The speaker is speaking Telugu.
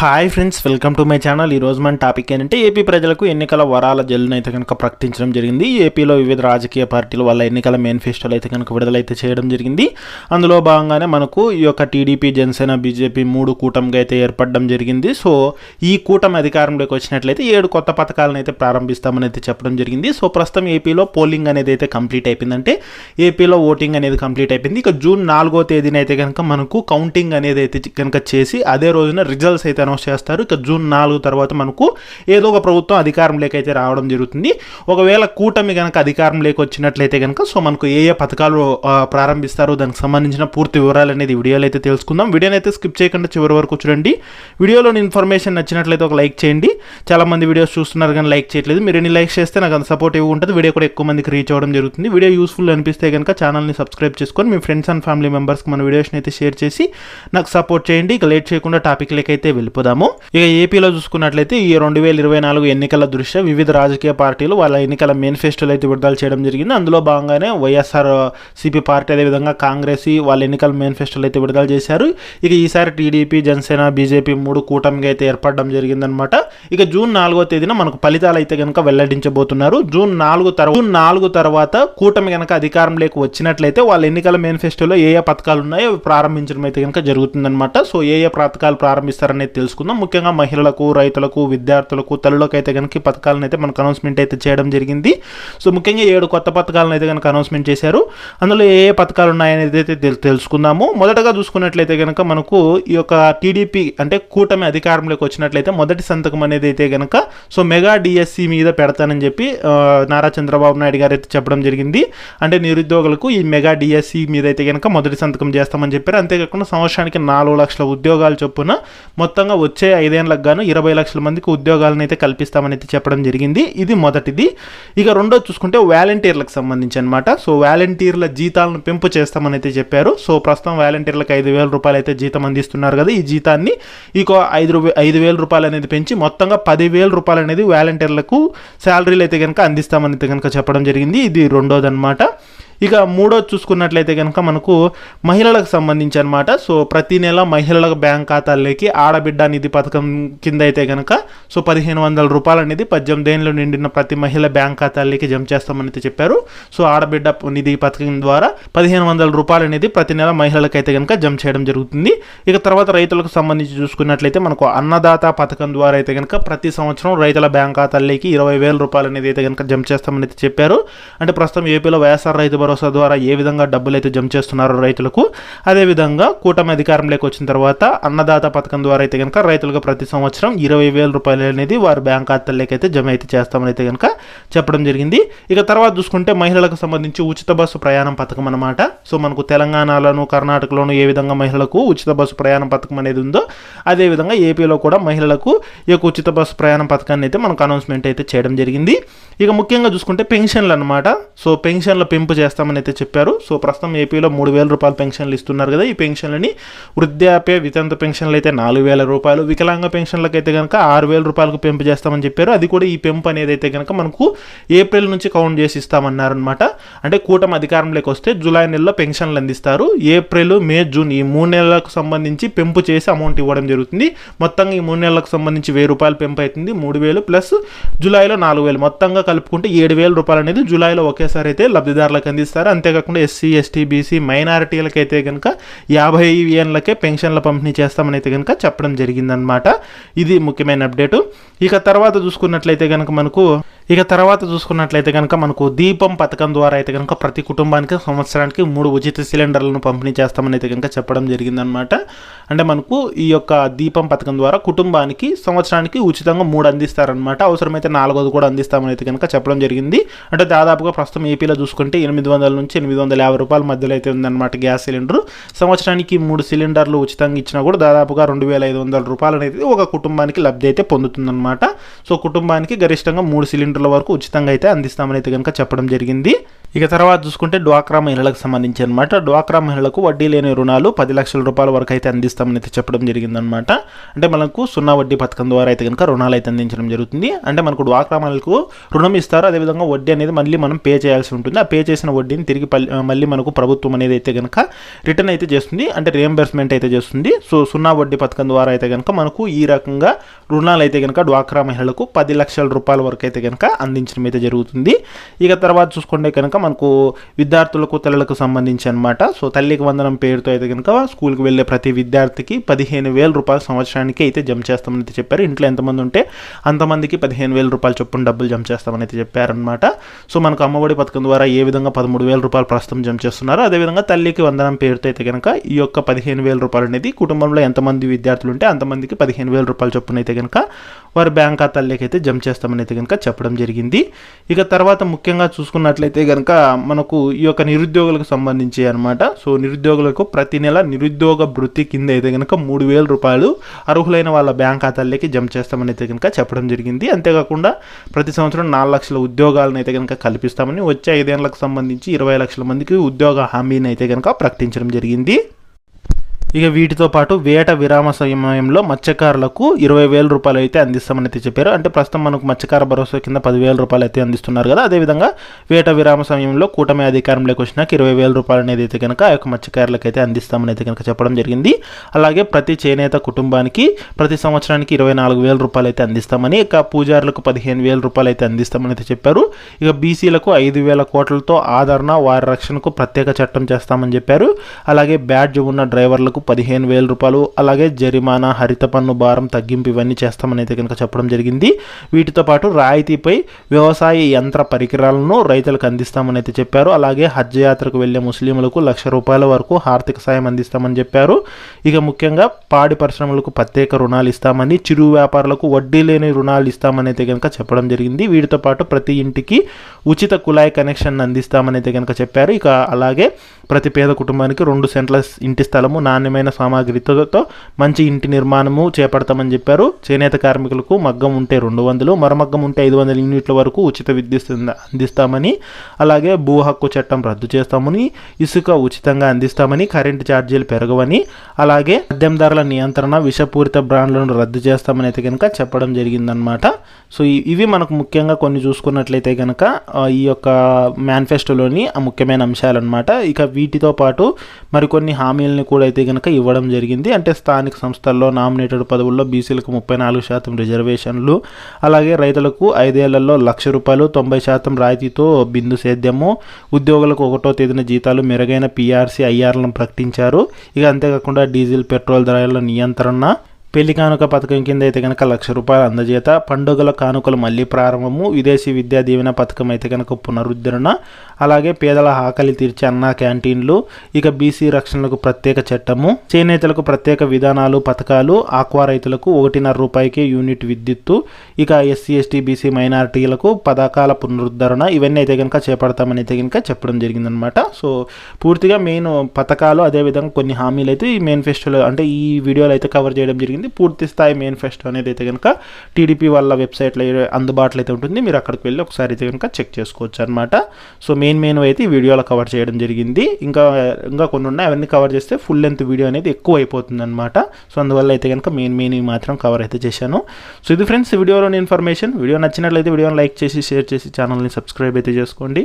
Hi friends welcome to my channel. ఈ రోజు మన టాపిక్ ఏంటంటే ఏపీ ప్రజలకు ఎన్నికల వరాల జల్లును అయితే కనుక ప్రకటించడం జరిగింది. ఏపీలో వివిధ రాజకీయ పార్టీల వల్ల ఎన్నికల మేనిఫెస్టోలు అయితే కనుక విడుదలైతే చేయడం జరిగింది. అందులో భాగంగానే మనకు ఈ యొక్క టీడీపీ జనసేన బీజేపీ మూడు కూటమిగా అయితే ఏర్పడడం జరిగింది. సో ఈ కూటమి అధికారంలోకి వచ్చినట్లయితే ఏడు కొత్త పథకాలను అయితే ప్రారంభిస్తామని అయితే చెప్పడం జరిగింది. సో ప్రస్తుతం ఏపీలో పోలింగ్ అనేది అయితే కంప్లీట్ అయిపోయిందంటే ఏపీలో ఓటింగ్ అనేది కంప్లీట్ అయిపోయింది. ఇక జూన్ నాలుగో తేదీన అయితే కనుక మనకు కౌంటింగ్ అనేది అయితే కనుక చేసి అదే రోజున రిజల్ట్స్ అయితే అనౌన్స్ చేస్తారు. ఇక జూన్ నాలుగు తర్వాత మనకు ఏదో ఒక ప్రభుత్వం అధికారం అయితే రావడం జరుగుతుంది. ఒకవేళ కూటమి కనుక అధికారం వచ్చినట్లయితే కనుక సో మనకు ఏ ఏ పథకాలు ప్రారంభిస్తారో దానికి సంబంధించిన పూర్తి వివరాలు అనేది వీడియోలో అయితే తెలుసుకుందాం. వీడియోని అయితే స్కిప్ చేయకుండా చివరి వరకు చూడండి. వీడియోలోని ఇన్ఫర్మేషన్ నచ్చినట్లయితే ఒక లైక్ చేయండి. చాలా మంది వీడియోస్ చూస్తున్నారు కానీ లైక్ చేయట్లేదు. మీరు ఎన్ని లైక్ చేస్తే నాకు అంత సపోర్ట్ ఇవ్వ ఉంటుంది. వీడియో కూడా ఎక్కువ మందికి రీచ్ అవ్వడం జరుగుతుంది. వీడియో యూస్ఫుల్ అనిపిస్తే కనుక ఛానల్ని సబ్స్క్రైబ్ చేసుకొని మీ ఫ్రెండ్స్ అండ్ ఫ్యామిలీ మెంబర్స్కి మన వీడియోస్ని అయితే షేర్ చేసి నాకు సపోర్ట్ చేయండి. ఇక లేట్ చేయకుండా టాపిక్లకి అయితే చెప్పుదాము ఇక ఏపీలో చూసుకున్నట్లయితే ఈ రెండు వేల ఇరవై నాలుగు ఎన్నికల దృష్ట్యా వివిధ రాజకీయ పార్టీలు వాళ్ళ ఎన్నికల మేనిఫెస్టోలు అయితే విడుదల చేయడం జరిగింది. అందులో భాగంగానే వైఎస్ఆర్ సిపి పార్టీ అదేవిధంగా కాంగ్రెస్ వాళ్ళ ఎన్నికల మేనిఫెస్టోలు అయితే విడుదల చేశారు. ఇక ఈసారి టీడీపీ జనసేన బీజేపీ మూడు కూటమిగా అయితే ఏర్పడడం జరిగిందనమాట ఇక జూన్ నాలుగో తేదీన మనకు ఫలితాలు అయితే కనుక వెల్లడించబోతున్నారు. జూన్ నాలుగు తర్వాత జూన్ నాలుగు తర్వాత కూటమి కనుక అధికారంలోకి వచ్చినట్లయితే వాళ్ళ ఎన్నికల మేనిఫెస్టోలో ఏ ఏ పథకాలు ఉన్నాయో ప్రారంభించడం అయితే కనుక జరుగుతుందన్నమాట. సో ఏ ఏ పథకాలు ప్రారంభిస్తారనేది తెలుసుకుందాం. ముఖ్యంగా మహిళలకు రైతులకు విద్యార్థులకు తల్లులకు అయితే కనుక పథకాలను అయితే మనకు అనౌన్స్మెంట్ అయితే చేయడం జరిగింది. సో ముఖ్యంగా ఏడు కొత్త పథకాలను అయితే కనుక అనౌన్స్మెంట్ చేశారు. అందులో ఏ ఏ పథకాలు ఉన్నాయనేది అయితే తెలుసుకుందాము. మొదటగా చూసుకున్నట్లయితే కనుక మనకు ఈ యొక్క టీడీపీ అంటే కూటమి అధికారంలోకి వచ్చినట్లయితే మొదటి సంతకం అనేది అయితే కనుక సో మెగా డిఎస్సి మీద పెడతానని చెప్పి నారా చంద్రబాబు నాయుడు గారు అయితే చెప్పడం జరిగింది. అంటే నిరుద్యోగులకు ఈ మెగా డిఎస్సి మీద అయితే కనుక మొదటి సంతకం చేస్తామని చెప్పారు. అంతేకాకుండా సంవత్సరానికి నాలుగు లక్షల ఉద్యోగాలు చొప్పున మొత్తంగా వచ్చే ఐదేళ్ళకు గాను ఇరవై లక్షల మందికి ఉద్యోగాలను అయితే కల్పిస్తామని అయితే చెప్పడం జరిగింది. ఇది మొదటిది. ఇక రెండోది చూసుకుంటే వాలంటీర్లకు సంబంధించి అనమాట సో వాలంటీర్ల జీతాలను పెంపు చేస్తామని అయితే చెప్పారు. సో ప్రస్తుతం వాలంటీర్లకు ఐదు వేల రూపాయలు అయితే జీతం అందిస్తున్నారు కదా ఈ జీతాన్ని. ఇక ఐదు ఐదు వేల రూపాయలు అనేది పెంచి మొత్తంగా పదివేల రూపాయలు అనేది వాలంటీర్లకు శాలరీలు అయితే కనుక అందిస్తామని అయితే కనుక చెప్పడం జరిగింది. ఇది రెండోదన్నమాట. ఇక మూడోది చూసుకున్నట్లయితే కనుక మనకు మహిళలకు సంబంధించి అనమాట సో ప్రతి నెల మహిళలకు బ్యాంక్ ఖాతాల్లోకి ఆడబిడ్డ నిధి పథకం కింద అయితే కనుక సో పదిహేను వందల రూపాయలు అనేది పద్దెనిమిది ఏళ్ళు నిండిన ప్రతి మహిళ బ్యాంక్ ఖాతాల్లోకి జమ చేస్తామని చెప్పారు. సో ఆడబిడ్డ నిధి పథకం ద్వారా పదిహేను వందల రూపాయలు అనేది ప్రతి నెల మహిళలకు అయితే కనుక జమ చేయడం జరుగుతుంది. ఇక తర్వాత రైతులకు సంబంధించి చూసుకున్నట్లయితే మనకు అన్నదాత పథకం ద్వారా అయితే కనుక ప్రతి సంవత్సరం రైతుల బ్యాంక్ ఖాతాల్లోకి ఇరవై వేల రూపాయలు అనేది అయితే కనుక జమ చేస్తామని చెప్పారు. అంటే ప్రస్తుతం ఏపీలో వైఎస్ఆర్ రైతు భరోసా ద్వారా ఏ విధంగా డబ్బులు అయితే జమ చేస్తున్నారో రైతులకు అదేవిధంగా కూటమి అధికారంలోకి వచ్చిన తర్వాత అన్నదాత పథకం ద్వారా అయితే కనుక రైతులకు ప్రతి సంవత్సరం ఇరవై వేల రూపాయలు అనేది వారి బ్యాంక్ ఖాతాల్లోకి అయితే జమ అయితే చేస్తామని అయితే కనుక చెప్పడం జరిగింది. ఇక తర్వాత చూసుకుంటే మహిళలకు సంబంధించి ఉచిత బస్సు ప్రయాణం పథకం అనమాట సో మనకు తెలంగాణలోను కర్ణాటకలోను ఏ విధంగా మహిళలకు ఉచిత బస్సు ప్రయాణం పథకం అనేది ఉందో అదేవిధంగా ఏపీలో కూడా మహిళలకు ఈ యొక్క ఉచిత బస్సు ప్రయాణం పథకాన్ని అయితే మనకు అనౌన్స్మెంట్ అయితే చేయడం జరిగింది. ఇక ముఖ్యంగా చూసుకుంటే పెన్షన్లు అనమాట సో పెన్షన్ల పెంపు చేస్తామని అయితే చెప్పారు. సో ప్రస్తుతం ఏపీలో మూడు వేల రూపాయల పెన్షన్లు ఇస్తున్నారు కదా ఈ పెన్షన్లని వృద్ధాప్య వితంత పెన్షన్లు అయితే నాలుగు వేల రూపాయలు వికలాంగ పెన్షన్లకు అయితే కనుక ఆరు వేల రూపాయలకు పెంపు చేస్తామని చెప్పారు. అది కూడా ఈ పెంపు అనేది అయితే కనుక మనకు ఏప్రిల్ నుంచి కౌంట్ చేసి ఇస్తామన్నారనమాట అంటే కూటమి అధికారంలోకి వస్తే జూలై నెలలో పెన్షన్లు అందిస్తారు. ఏప్రిల్ మే జూన్ ఈ మూడు నెలలకు సంబంధించి పెంపు చేసి అమౌంట్ ఇవ్వడం జరుగుతుంది. మొత్తంగా ఈ మూడు నెలలకు సంబంధించి వెయ్యి రూపాయలు పెంపు అవుతుంది. మూడు వేలు ప్లస్ జూలైలో నాలుగు వేలు. మొత్తంగా కలుపుకుంటే ఏడు వేల రూపాయలు అనేది జూలైలో ఒకేసారి అయితే లబ్ధిదారులకు అందిస్తారు. అంతేకాకుండా ఎస్సీ ఎస్టీ బీసీ మైనారిటీలకైతే అయితే కనుక యాభై ఏళ్ళకే పెన్షన్ల పంపిణీ చేస్తామని అయితే కనుక చెప్పడం జరిగిందనమాట ఇది ముఖ్యమైన అప్డేటు. ఇక తర్వాత చూసుకున్నట్లయితే కనుక మనకు ఇక తర్వాత చూసుకున్నట్లయితే కనుక మనకు దీపం పథకం ద్వారా అయితే కనుక ప్రతి కుటుంబానికి సంవత్సరానికి మూడు ఉచిత సిలిండర్లను పంపిణీ చేస్తామని అయితే కనుక చెప్పడం జరిగిందనమాట అంటే మనకు ఈ యొక్క దీపం పథకం ద్వారా కుటుంబానికి సంవత్సరానికి ఉచితంగా మూడు అందిస్తారనమాట అవసరమైతే నాలుగోది కూడా అందిస్తామని అయితే కనుక చెప్పడం జరిగింది. అంటే దాదాపుగా ప్రస్తుతం ఏపీలో చూసుకుంటే ఎనిమిది వందల నుంచి ఎనిమిది వందల యాభై రూపాయల మధ్యలో అయితే ఉందన్నమాట గ్యాస్ సిలిండర్. సంవత్సరానికి మూడు సిలిండర్లు ఉచితంగా ఇచ్చినా కూడా దాదాపుగా రెండు వేల ఐదు వందల రూపాయలు అనేది ఒక కుటుంబానికి లబ్ధి అయితే పొందుతుందన్నమాట. సో కుటుంబానికి గరిష్టంగా మూడు సిలిండర్ కిలోమీటర్ల వరకు ఉచితంగా అయితే అందిస్తామని అయితే కనుక చెప్పడం జరిగింది. ఇక తర్వాత చూసుకుంటే డ్వాక్రా మహిళలకు సంబంధించి అనమాట డ్వాక్రా మహిళలకు వడ్డీ లేని రుణాలు పది లక్షల రూపాయల వరకు అయితే అందిస్తామని అయితే చెప్పడం జరిగిందనమాట అంటే మనకు సున్నా వడ్డీ పథకం ద్వారా అయితే కనుక రుణాలు అయితే అందించడం జరుగుతుంది. అంటే మనకు డ్వాక్రా మహిళలకు రుణం ఇస్తారు. అదేవిధంగా వడ్డీ అనేది మళ్ళీ మనం పే చేయాల్సి ఉంటుంది. ఆ పే చేసిన వడ్డీని తిరిగి మళ్ళీ మనకు ప్రభుత్వం అనేది అయితే కనుక రిటర్న్ అయితే చేస్తుంది. అంటే రియంబర్స్మెంట్ అయితే చేస్తుంది. సో సున్నా వడ్డీ పథకం ద్వారా అయితే కనుక మనకు ఈ రకంగా రుణాలు అయితే కనుక డ్వాక్రా మహిళలకు పది లక్షల రూపాయల వరకు అయితే కనుక అందించడం అయితే జరుగుతుంది. ఇక తర్వాత చూసుకుంటే కనుక మనకు విద్యార్థులకు తల్లులకు సంబంధించి అనమాట సో తల్లికి వందనం పేరుతో అయితే కనుక స్కూల్కి వెళ్ళే ప్రతి విద్యార్థికి పదిహేను వేల రూపాయలు సంవత్సరానికి అయితే జమ చేస్తామని అయితే చెప్పారు. ఇంట్లో ఎంతమంది ఉంటే అంతమందికి పదిహేను వేల రూపాయలు చొప్పున డబ్బులు జమ చేస్తామని అయితే చెప్పారనమాట సో మనకు అమ్మఒడి పథకం ద్వారా ఏ విధంగా పదమూడు వేల రూపాయలు ప్రస్తుతం జమ చేస్తున్నారో అదేవిధంగా తల్లికి వందనం పేరుతో అయితే కనుక ఈ యొక్క పదిహేను వేల రూపాయలు అనేది కుటుంబంలో ఎంతమంది విద్యార్థులు ఉంటే అంతమందికి పదిహేను వేల రూపాయల చొప్పున అయితే కనుక వారి బ్యాంక్ ఖాతాల్లోకి అయితే జమ చేస్తామని అయితే కనుక చెప్పడం జరిగింది. ఇక తర్వాత ముఖ్యంగా చూసుకున్నట్లయితే కనుక మనకు ఈ యొక్క నిరుద్యోగులకు సంబంధించి అనమాట సో నిరుద్యోగులకు ప్రతి నెల నిరుద్యోగ వృత్తి కింద అయితే కనుక మూడు వేల రూపాయలు అర్హులైన వాళ్ళ బ్యాంక్ ఖాతాల్లోకి జమ చేస్తామని అయితే కనుక చెప్పడం జరిగింది. అంతేకాకుండా ప్రతి సంవత్సరం నాలుగు లక్షల ఉద్యోగాలను అయితే కనుక కల్పిస్తామని వచ్చే ఐదేళ్ళకు సంబంధించి ఇరవై లక్షల మందికి ఉద్యోగ హామీని అయితే కనుక ప్రకటించడం జరిగింది. ఇక వీటితో పాటు వేట విరామ సమయంలో మత్స్యకారులకు ఇరవై వేల రూపాయలు అయితే అందిస్తామని అయితే చెప్పారు. అంటే ప్రస్తుతం మనకు మత్స్యకార భరోసా కింద పదివేల రూపాయలు అయితే అందిస్తున్నారు కదా. అదేవిధంగా వేట విరామ సమయంలో కూటమి అధికారంలోకి వచ్చినాక ఇరవై వేల రూపాయలు అనేది అయితే కనుక ఆ యొక్క మత్స్యకారులకు అయితే అందిస్తామని అయితే కనుక చెప్పడం జరిగింది. అలాగే ప్రతి చేనేత కుటుంబానికి ప్రతి సంవత్సరానికి ఇరవై నాలుగు వేల రూపాయలు అయితే అందిస్తామని ఇక పూజారులకు పదిహేను వేల రూపాయలు అయితే అందిస్తామని అయితే చెప్పారు. ఇక బీసీలకు ఐదు వేల కోట్లతో ఆదరణ వారి రక్షణకు ప్రత్యేక చట్టం చేస్తామని చెప్పారు. అలాగే బ్యాడ్జ్ ఉన్న డ్రైవర్లకు పదిహేను వేల రూపాయలు అలాగే జరిమానా హరిత పన్ను భారం తగ్గింపు ఇవన్నీ చేస్తామని అయితే కనుక చెప్పడం జరిగింది. వీటితో పాటు రాయితీపై వ్యవసాయ యంత్ర పరికరాలను రైతులకు అందిస్తామని అయితే చెప్పారు. అలాగే హజ్ యాత్రకు వెళ్ళే ముస్లింలకు లక్ష రూపాయల వరకు ఆర్థిక సాయం అందిస్తామని చెప్పారు. ఇక ముఖ్యంగా పాడి పరిశ్రమలకు ప్రత్యేక రుణాలు ఇస్తామని చిరు వ్యాపారులకు వడ్డీ లేని రుణాలు ఇస్తామని అయితే కనుక చెప్పడం జరిగింది. వీటితో పాటు ప్రతి ఇంటికి ఉచిత కుళాయి కనెక్షన్ అందిస్తామని అయితే కనుక చెప్పారు. ఇక అలాగే ప్రతి పేద కుటుంబానికి రెండు సెంట్ల ఇంటి స్థలము నాణ్యమైన సామాగ్రితో మంచి ఇంటి నిర్మాణము చేపడతామని చెప్పారు. చేనేత కార్మికులకు మగ్గం ఉంటే రెండు వందలు మరమగ్గం ఉంటే ఐదు వందల యూనిట్ల వరకు ఉచిత విద్యుత్ అందిస్తామని అలాగే భూ హక్కు చట్టం రద్దు చేస్తామని ఇసుక ఉచితంగా అందిస్తామని కరెంటు ఛార్జీలు పెరగవని అలాగే మద్యం ధరల నియంత్రణ విషపూరిత బ్రాండ్లను రద్దు చేస్తామని అయితే కనుక చెప్పడం జరిగిందనమాట సో ఇవి మనకు ముఖ్యంగా కొన్ని చూసుకున్నట్లయితే కనుక ఈ యొక్క మేనిఫెస్టోలోని ముఖ్యమైన అంశాలన్నమాట. ఇక వీటితో పాటు మరికొన్ని హామీలను కూడా అయితే కనుక ఇవ్వడం జరిగింది. అంటే స్థానిక సంస్థల్లో నామినేటెడ్ పదవుల్లో బీసీలకు ముప్పై నాలుగు శాతం రిజర్వేషన్లు అలాగే రైతులకు ఐదేళ్ళలో లక్ష రూపాయలు తొంభై శాతం రాయితీతో బిందు సేద్యము ఉద్యోగులకు ఒకటో తేదీన జీతాలు మెరుగైన పీఆర్సీ ఐఆర్లను ప్రకటించారు. ఇక అంతేకాకుండా డీజిల్ పెట్రోల్ ధరల నియంత్రణ పెళ్ళి కానుక పథకం కింద అయితే కనుక లక్ష రూపాయలు అందజేత. పండుగల కానుకలు మళ్ళీ ప్రారంభము. విదేశీ విద్యా దీవెన పథకం అయితే కనుక పునరుద్ధరణ. అలాగే పేదల ఆకలి తీర్చే అన్న క్యాంటీన్లు. ఇక బీసీ రక్షణలకు ప్రత్యేక చట్టము. చేనేతలకు ప్రత్యేక విధానాలు పథకాలు. ఆక్వా రైతులకు ఒకటిన్నర రూపాయికి యూనిట్ విద్యుత్తు. ఇక ఎస్సీ ఎస్టీ బీసీ మైనారిటీలకు పథకాల పునరుద్ధరణ. ఇవన్నీ అయితే కనుక చేపడతామని అయితే కనుక చెప్పడం జరిగిందనమాట సో పూర్తిగా మెయిన్ పథకాలు అదేవిధంగా కొన్ని హామీలు అయితే ఈ మేనిఫెస్టోలో అంటే ఈ వీడియోలో అయితే కవర్ చేయడం జరిగింది. జరిగింది. పూర్తి స్థాయి మేనిఫెస్టో అనేది అయితే కనుక టీడీపీ వాళ్ళ వెబ్సైట్లో అందుబాటులో అయితే ఉంటుంది. మీరు అక్కడికి వెళ్ళి ఒకసారి అయితే కనుక చెక్ చేసుకోవచ్చు అనమాట సో మెయిన్ మెయిన్ అయితే ఈ వీడియోలో కవర్ చేయడం జరిగింది. ఇంకా ఇంకా కొన్ని ఉన్నాయి. అవన్నీ కవర్ చేస్తే ఫుల్ లెంత్ వీడియో అనేది ఎక్కువ అయిపోతుంది అనమాట సో అందువల్ల అయితే కనుక మెయిన్ మెయిన్ మాత్రం కవర్ అయితే చేశాను. సో ఇది ఫ్రెండ్స్ వీడియోలోని ఇన్ఫర్మేషన్ వీడియో నచ్చినట్లయితే వీడియోని లైక్ చేసి షేర్ చేసి ఛానల్ని సబ్స్క్రైబ్ అయితే చేసుకోండి.